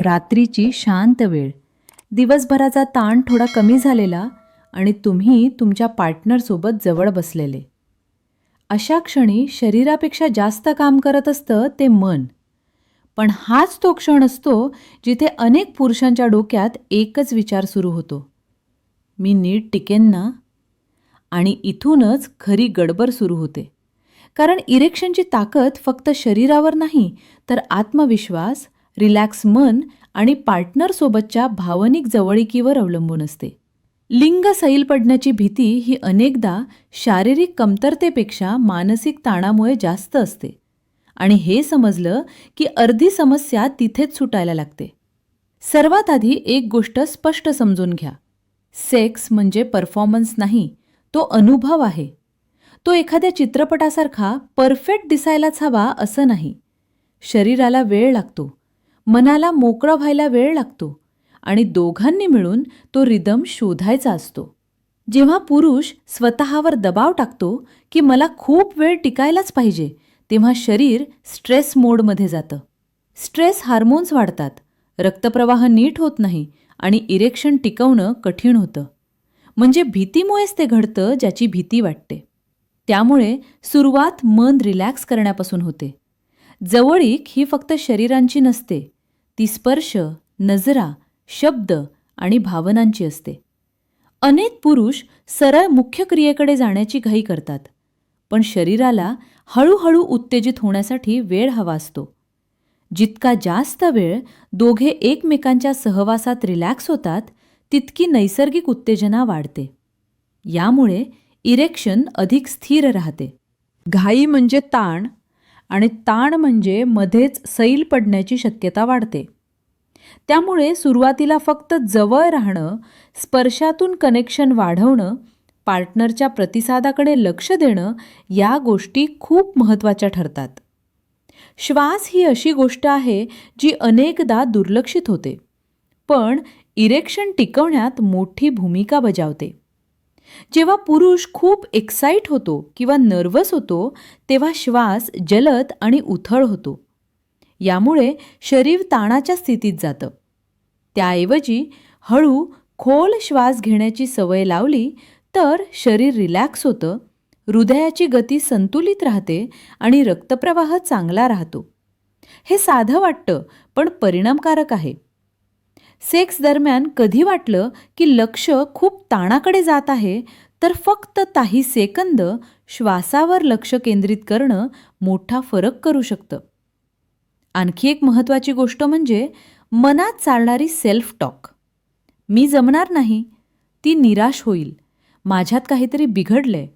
रात्रीची शांत वेळ. दिवसभराचा ताण थोडा कमी झालेला आणि तुम्ही तुमच्या पार्टनरसोबत जवळ बसलेले. अशा क्षणी शरीरापेक्षा जास्त काम करत असतं ते मन. पण हाच तो क्षण असतो जिथे अनेक पुरुषांच्या डोक्यात एकच विचार सुरू होतो. मी नीट टिकेन ना? आणि इथूनच खरी गडबड सुरू होते. कारण इरेक्शनची ताकद फक्त शरीरावर नाही तर आत्मविश्वास रिलॅक्स मन आणि पार्टनरसोबतच्या भावनिक जवळिकीवर अवलंबून असते. लिंग सैल पडण्याची भीती ही अनेकदा शारीरिक कमतरतेपेक्षा मानसिक ताणामुळे जास्त असते. आणि हे समजलं की अर्धी समस्या तिथेच सुटायला लागते. सर्वात आधी एक गोष्ट स्पष्ट समजून घ्या. सेक्स म्हणजे परफॉर्मन्स नाही तो अनुभव आहे. तो एखाद्या चित्रपटासारखा परफेक्ट दिसायलाच हवा असं नाही. शरीराला वेळ लागतो. मनाला मोकळं व्हायला वेळ लागतो आणि दोघांनी मिळून तो रिदम शोधायचा असतो. जेव्हा पुरुष स्वतःवर दबाव टाकतो की मला खूप वेळ टिकायलाच पाहिजे तेव्हा शरीर स्ट्रेस मोडमध्ये जातं. स्ट्रेस हार्मोन्स वाढतात रक्तप्रवाह नीट होत नाही आणि इरेक्शन टिकवणं कठीण होतं. म्हणजे भीतीमुळेच ते घडतं ज्याची भीती वाटते. त्यामुळे सुरुवात मन रिलॅक्स करण्यापासून होते. जवळीक ही फक्त शरीरांची नसते ती स्पर्श नजरा शब्द आणि भावनांची असते. अनेक पुरुष सरळ मुख्य क्रियेकडे जाण्याची घाई करतात पण शरीराला हळूहळू उत्तेजित होण्यासाठी वेळ हवा असतो. जितका जास्त वेळ दोघे एकमेकांच्या सहवासात रिलॅक्स होतात तितकी नैसर्गिक उत्तेजना वाढते. यामुळे इरेक्शन अधिक स्थिर राहते. घाई म्हणजे ताण आणि ताण म्हणजे मध्येच सैल पडण्याची शक्यता वाढते. त्यामुळे सुरुवातीला फक्त जवळ राहणं स्पर्शातून कनेक्शन वाढवणं पार्टनरच्या प्रतिसादाकडे लक्ष देणं या गोष्टी खूप महत्त्वाच्या ठरतात. श्वास ही अशी गोष्ट आहे जी अनेकदा दुर्लक्षित होते पण इरेक्शन टिकवण्यात मोठी भूमिका बजावते. जेव्हा पुरुष खूप एक्साईट होतो किंवा नर्वस होतो तेव्हा श्वास जलद आणि उथळ होतो. यामुळे शरीर ताणाच्या स्थितीत जातं. त्याऐवजी हळू खोल श्वास घेण्याची सवय लावली तर शरीर रिलॅक्स होतं हृदयाची गती संतुलित राहते आणि रक्तप्रवाह चांगला राहतो. हे साधं वाटतं पण परिणामकारक आहे. सेक्स दरम्यान कधी वाटलं की लक्ष खूप ताणाकडे जात आहे तर फक्त काही सेकंद श्वासावर लक्ष केंद्रित करणं मोठा फरक करू शकतं. आणखी एक महत्त्वाची गोष्ट म्हणजे मनात चालणारी सेल्फ टॉक मी जमणार नाही ती निराश होईल माझ्यात काहीतरी बिघडलंय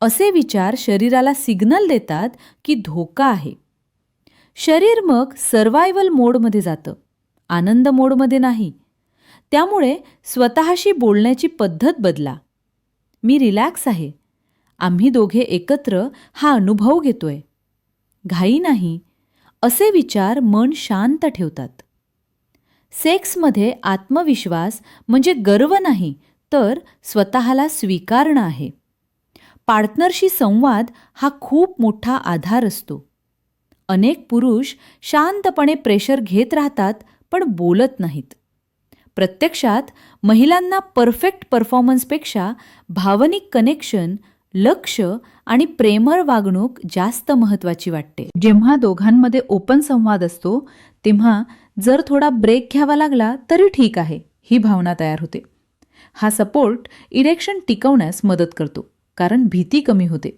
असे विचार शरीराला सिग्नल देतात की धोका आहे. शरीर मग सर्वायवल मोडमध्ये जातं. आनंद मोडमध्ये नाही. त्यामुळे स्वतःशी बोलण्याची पद्धत बदला. मी रिलॅक्स आहे. आम्ही दोघे एकत्र हा अनुभव घेतोय. घाई नाही. असे विचार मन शांत ठेवतात. सेक्समध्ये आत्मविश्वास म्हणजे गर्व नाही तर स्वतःला स्वीकारणं आहे. पार्टनरशी संवाद हा खूप मोठा आधार असतो. अनेक पुरुष शांतपणे प्रेशर घेत राहतात पण बोलत नाहीत. प्रत्यक्षात महिलांना परफेक्ट परफॉर्मन्सपेक्षा भावनिक कनेक्शन लक्ष आणि प्रेमळ वागणूक जास्त महत्त्वाची वाटते. जेव्हा दोघांमध्ये ओपन संवाद असतो तेव्हा जर थोडा ब्रेक घ्यावा लागला तरी ठीक आहे ही भावना तयार होते. हा सपोर्ट इरेक्शन टिकवण्यास मदत करतो कारण भीती कमी होते.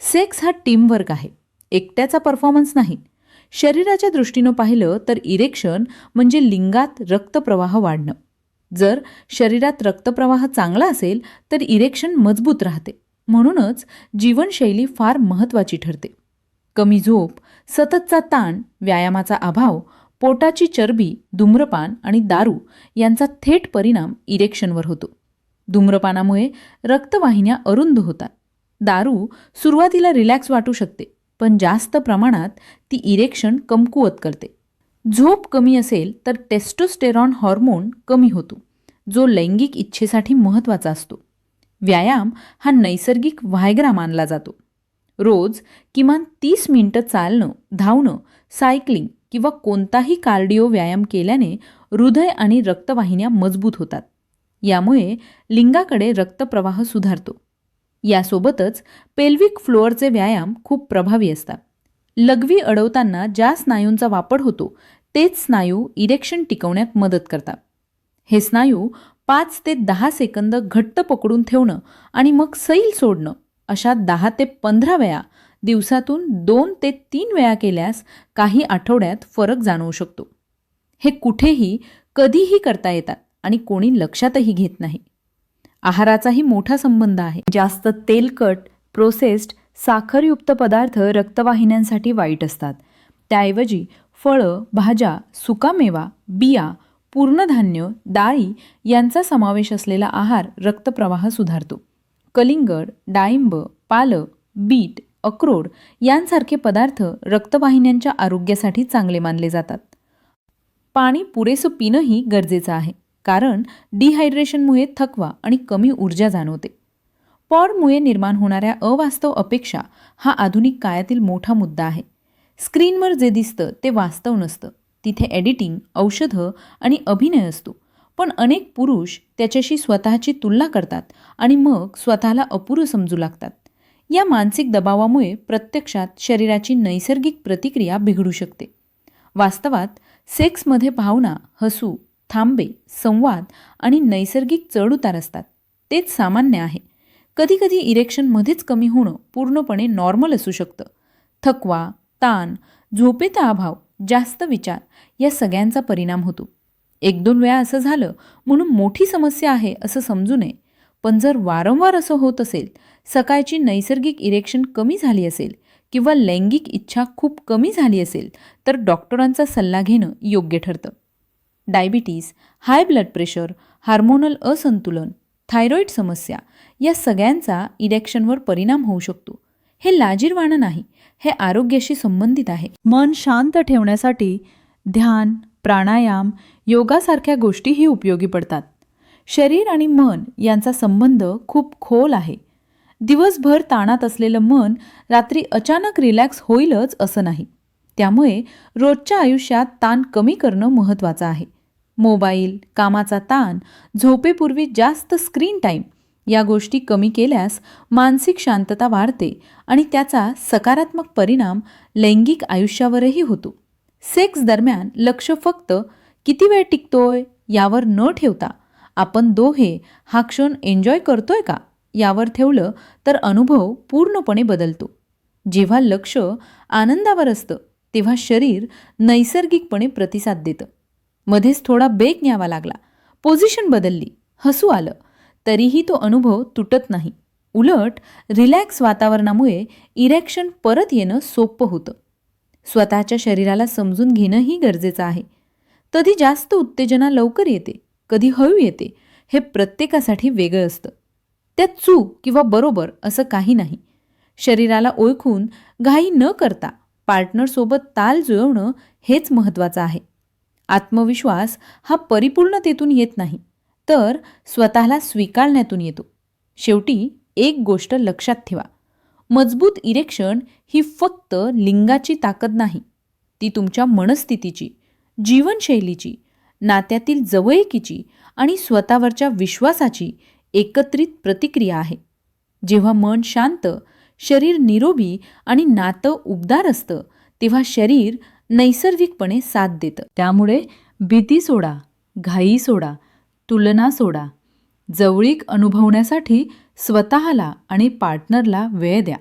सेक्स हा टीमवर्क आहे एकट्याचा परफॉर्मन्स नाही शरीराच्या दृष्टीनं पाहिलं तर इरेक्शन म्हणजे लिंगात रक्तप्रवाह वाढणं. जर शरीरात रक्तप्रवाह चांगला असेल तर इरेक्शन मजबूत राहते. म्हणूनच जीवनशैली फार महत्त्वाची ठरते. कमी झोप सततचा ताण व्यायामाचा अभाव पोटाची चरबी धूम्रपान आणि दारू यांचा थेट परिणाम इरेक्शनवर होतो. धूम्रपानामुळे रक्तवाहिन्या अरुंद होतात. दारू सुरुवातीला रिलॅक्स वाटू शकते पण जास्त प्रमाणात ती इरेक्शन कमकुवत करते. झोप कमी असेल तर टेस्टोस्टेरॉन हॉर्मोन कमी होतो जो लैंगिक इच्छेसाठी महत्त्वाचा असतो. व्यायाम हा नैसर्गिक व्हायग्रा मानला जातो. रोज किमान तीस मिनटं चालणं धावणं सायकलिंग किंवा कोणताही कार्डिओ व्यायाम केल्याने हृदय आणि रक्तवाहिन्या मजबूत होतात. यामुळे लिंगाकडे रक्तप्रवाह सुधारतो. यासोबतच पेल्विक फ्लोअरचे व्यायाम खूप प्रभावी असतात. लघवी अडवताना ज्या स्नायूंचा वापर होतो तेच स्नायू इरेक्शन टिकवण्यात मदत करतात. हे स्नायू पाच ते दहा सेकंद घट्ट पकडून ठेवणं आणि मग सैल सोडणं अशा दहा ते पंधरा वेळा दिवसातून दोन ते तीन वेळा केल्यास काही आठवड्यात फरक जाणवू शकतो. हे कुठेही कधीही करता येतात आणि कोणी लक्षातही घेत नाही. आहाराचाही मोठा संबंध आहे. जास्त तेलकट प्रोसेस्ड साखरयुक्त पदार्थ रक्तवाहिन्यांसाठी वाईट असतात. त्याऐवजी फळं भाज्या सुकामेवा बिया पूर्णधान्य डाळी यांचा समावेश असलेला आहार रक्तप्रवाह सुधारतो. कलिंगड डाळिंब पालक बीट अक्रोड यांसारखे पदार्थ रक्तवाहिन्यांच्या आरोग्यासाठी चांगले मानले जातात. पाणी पुरेसं पिणंही गरजेचं आहे. कारण डिहायड्रेशनमुळे थकवा आणि कमी ऊर्जा जाणवते. पॉडमुळे निर्माण होणाऱ्या अवास्तव अपेक्षा हा आधुनिक काळातील मोठा मुद्दा आहे. स्क्रीनवर जे दिसतं ते वास्तव नसतं. तिथे एडिटिंग औषधं आणि अभिनय असतो. पण अनेक पुरुष त्याच्याशी स्वतःची तुलना करतात आणि मग स्वतःला अपुरं समजू लागतात. या मानसिक दबावामुळे प्रत्यक्षात शरीराची नैसर्गिक प्रतिक्रिया बिघडू शकते. वास्तवात सेक्समध्ये भावना हसू थांबे संवाद आणि नैसर्गिक चढउतार असतात. तेच सामान्य आहे. कधीकधी इरेक्शनमध्येच कमी होणं पूर्णपणे नॉर्मल असू शकतं. थकवा ताण झोपेचा अभाव जास्त विचार या सगळ्यांचा परिणाम होतो. एक दोन वेळा असं झालं म्हणून मोठी समस्या आहे असं समजू नये. पण जर वारंवार असं होत असेल सकाळची नैसर्गिक इरेक्शन कमी झाली असेल किंवा लैंगिक इच्छा खूप कमी झाली असेल तर डॉक्टरांचा सल्ला घेणं योग्य ठरतं. Diabetes high blood pressure hormonal असंतुलन थायरॉईड समस्या या सगळ्यांचा इरेक्शनवर परिणाम होऊ शकतो. हे लाजीरवाणं नाही हे आरोग्याशी संबंधित आहे. मन शांत ठेवण्यासाठी ध्यान प्राणायाम योगासारख्या गोष्टीही उपयोगी पडतात. शरीर आणि मन यांचा संबंध खूप खोल आहे. दिवसभर ताणात असलेलं मन रात्री अचानक रिलॅक्स होईलच असं नाही. त्यामुळे रोजच्या आयुष्यात ताण कमी करणं महत्त्वाचं आहे. मोबाईल कामाचा ताण झोपेपूर्वी जास्त स्क्रीन टाईम या गोष्टी कमी केल्यास मानसिक शांतता वाढते आणि त्याचा सकारात्मक परिणाम लैंगिक आयुष्यावरही होतो. सेक्स दरम्यान लक्ष फक्त किती वेळ टिकतोय यावर न ठेवता आपण दोघे हा क्षण एन्जॉय करतोय का यावर ठेवलं तर अनुभव पूर्णपणे बदलतो. जेव्हा लक्ष आनंदावर असतं तेव्हा शरीर नैसर्गिकपणे प्रतिसाद देतं. मध्येच थोडा बेग न्यावा लागला. पोझिशन बदलली. हसू आलं. तरीही तो अनुभव तुटत नाही. उलट रिलॅक्स वातावरणामुळे इरेक्शन परत येणं सोपं होतं. स्वतःच्या शरीराला समजून घेणंही गरजेचं आहे. कधी जास्त उत्तेजना लवकर येते कधी हळू येते हे प्रत्येकासाठी वेगळं असतं. त्यात चूक किंवा बरोबर असं काही नाही. शरीराला ओळखून घाई न करता पार्टनरसोबत ताल जुळवणं हेच महत्त्वाचं आहे. आत्मविश्वास हा परिपूर्णतेतून येत नाही तर स्वतःला स्वीकारण्यातून येतो. शेवटी एक गोष्ट लक्षात ठेवा. मजबूत इरेक्शन ही फक्त लिंगाची ताकद नाही ती तुमच्या मनस्थितीची जीवनशैलीची नात्यातील जवळकीची आणि स्वतःवरच्या विश्वासाची एकत्रित प्रतिक्रिया आहे. जेव्हा मन शांत शरीर निरोगी आणि नातं उबदार असतं तेव्हा शरीर नैसर्गिकपणे साथ देतं. त्यामुळे भीती सोडा घाई सोडा तुलना सोडा. जवळीक अनुभवण्यासाठी स्वतःला आणि पार्टनरला वेळ द्या.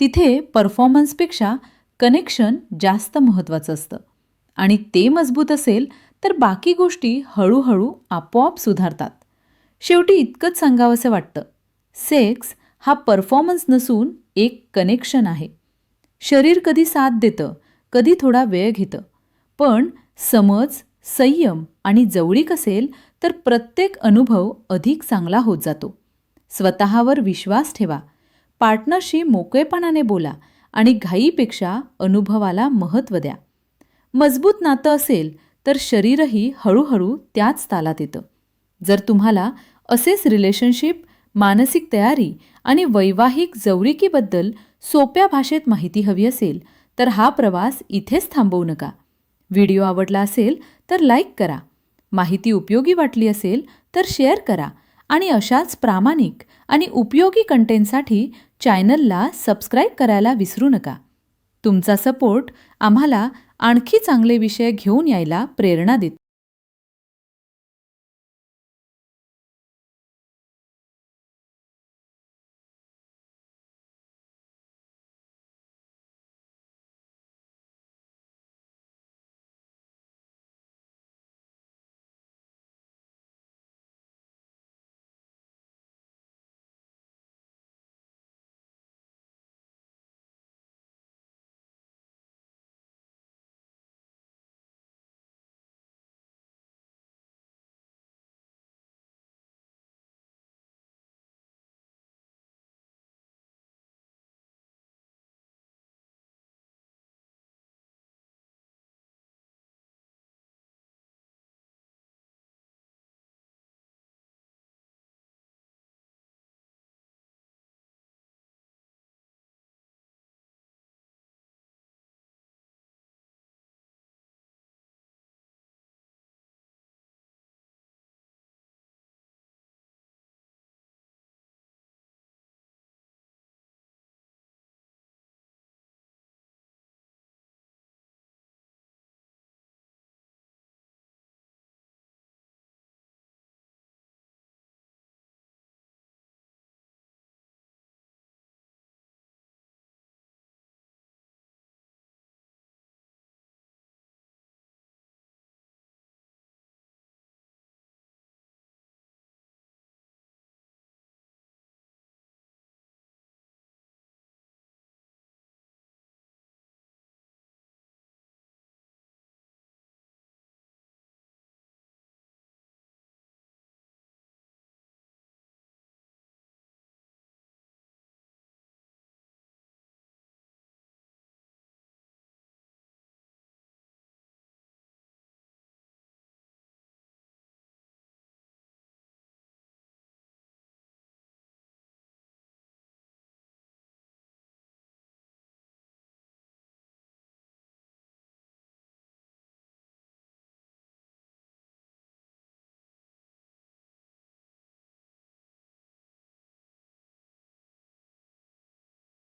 तिथे परफॉर्मन्सपेक्षा कनेक्शन जास्त महत्त्वाचं असतं. आणि ते मजबूत असेल तर बाकी गोष्टी हळूहळू आपोआप सुधारतात. शेवटी इतकंच सांगावंसं वाटतं. सेक्स हा परफॉर्मन्स नसून एक कनेक्शन आहे. शरीर कधी साथ देतं? कधी थोडा वेळ घेतं. पण समज संयम आणि जवळीक असेल तर प्रत्येक अनुभव अधिक चांगला होत जातो. स्वतःवर विश्वास ठेवा. पार्टनरशी मोकळेपणाने बोला आणि घाईपेक्षा अनुभवाला महत्त्व द्या. मजबूत नातं असेल तर शरीरही हळूहळू त्याच तालात येतं. जर तुम्हाला असेच रिलेशनशिप मानसिक तयारी आणि वैवाहिक जवळिकीबद्दल सोप्या भाषेत माहिती हवी असेल तर हा प्रवास इथेच थांबवू नका. व्हिडिओ आवडला असेल तर लाईक करा. माहिती उपयोगी वाटली असेल तर शेअर करा आणि अशाच प्रामाणिक आणि उपयोगी कंटेंटसाठी चॅनलला सबस्क्राईब करायला विसरू नका. तुमचा सपोर्ट आम्हाला आणखी चांगले विषय घेऊन यायला प्रेरणा देतो.